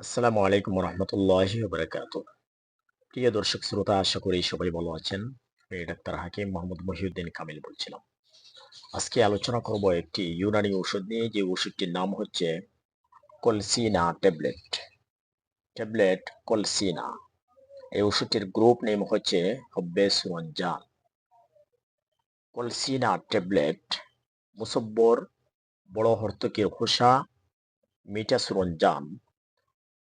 আসসালামু আলাইকুম রহমতুল্লাহি বারাকাত প্রিয় দর্শক শ্রোতা, আশা করি সবাই ভালো আছেন। আমি ডাক্তার হাকিম মোহাম্মদ মহিউদ্দিন কামিল বলছিলাম। আজকে আলোচনা করব একটি ইউনানি ওষুধ নিয়ে। যে ওষুধটির নাম হচ্ছে কলসিনা ট্যাবলেট। ট্যাবলেট কলসিনা। এই ওষুধটির গ্রুপ নেম হচ্ছে হব্বেসরঞ্জান কলসিনা ট্যাবলেট মুসব্বর বড় হর্তকের খোসা মিটাসরঞ্জান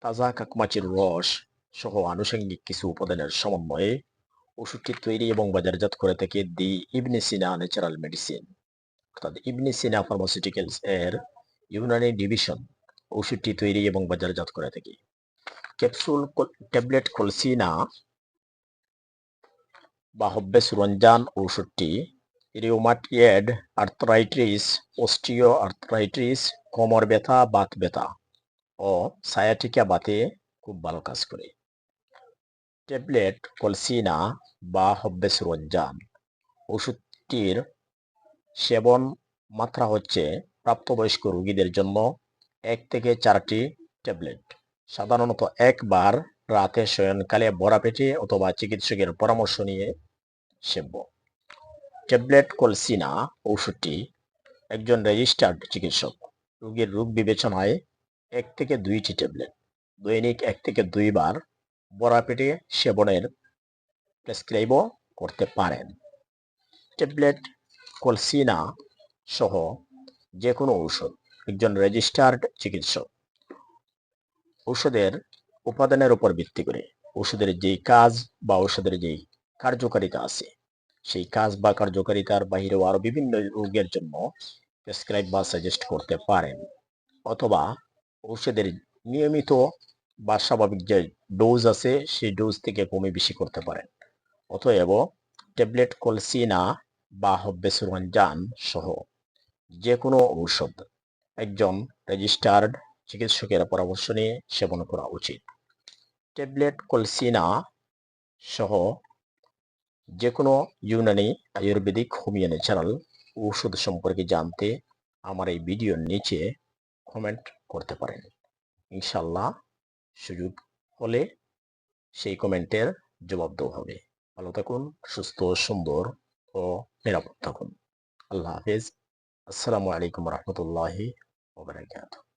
তাজা কাকমাচির রস সহ আনুষঙ্গিক কিছু উপাদানের সমন্বয়ে ওষুধটি তৈরি এবং বাজারজাত করে থাকে দি ইবনে সিনা ন্যাচারাল মেডিসিন। অর্থাৎ ইবনে সিনা ফার্মাসিউটিক্যালস এর ইউনানি ডিভিশন ওষুধটি তৈরি এবং বাজারজাত করে থাকে। ক্যাপসুল ট্যাবলেট কলসিনা বা হব্বেস রঞ্জান ওষুধটি রিওমাটিয়েড আর্থরাইটিস অস্টিও আর্থরাইটিস, কোমর ব্যথা, বাত ব্যথা ও সায়াটিকা বাতে খুব ভালো কাজ করে। ট্যাবলেট, কলসিনা বা হব্বেস রঞ্জান ওষুধটির সেবন মাত্রা হচ্ছে প্রাপ্তবয়স্ক রোগীদের জন্য এক থেকে চারটি ট্যাবলেট। সাধারণত একবার রাতে শয়নকালে বড়া পেটে অথবা চিকিৎসকের পরামর্শ নিয়ে সেব্য ট্যাবলেট, কলসিনা ওষুধটি একজন রেজিস্টার্ড চিকিৎসক। রোগীর রোগ বিবেচনায় এক থেকে দুইটি ট্যাবলেট দৈনিক এক থেকে দুইবার বড়া পেটে সেবনের প্রেসক্রাইবও করতে পারেন। ট্যাবলেট কলসিনা সহ যে কোনো ঔষধ, একজন রেজিস্টার্ড চিকিৎসক। ঔষধের উপাদানের উপর ভিত্তি করে ওষুধের যেই কাজ বা ঔষধের যেই কার্যকারিতা আছে, সেই কাজ বা কার্যকারিতার বাহিরেও আরও বিভিন্ন রোগের জন্য প্রেসক্রাইব বা সাজেস্ট করতে পারেন। অথবা ঔষধের নিয়মিত বা স্বাভাবিক যে ডোজ আছে, সেই ডোজ থেকে কমে বেশি করতে পারেন। অতএব ট্যাবলেট কলসিনা বা হব্বেসরঞ্জান সহ যে কোনো ঔষধ একজন রেজিস্টার্ড চিকিৎসকের পরামর্শ নিয়ে সেবন করা উচিত। ট্যাবলেট কলসিনা সহ যে কোনো ইউনানি আয়ুর্বেদিক হোমিও ন্যাচারাল ঔষধ সম্পর্কে জানতে আমার এই ভিডিওর নিচে কমেন্ট করতে পারেন। ইনশাল্লাহ সুযোগ হলে সেই কমেন্টের জবাব দেওয়া হবে। ভালো থাকুন, সুস্থ, সুন্দর ও নিরাপদ থাকুন। আল্লাহ হাফিজ। আসসালামু আলাইকুম রহমতুল্লাহি ওবরাকাতুহ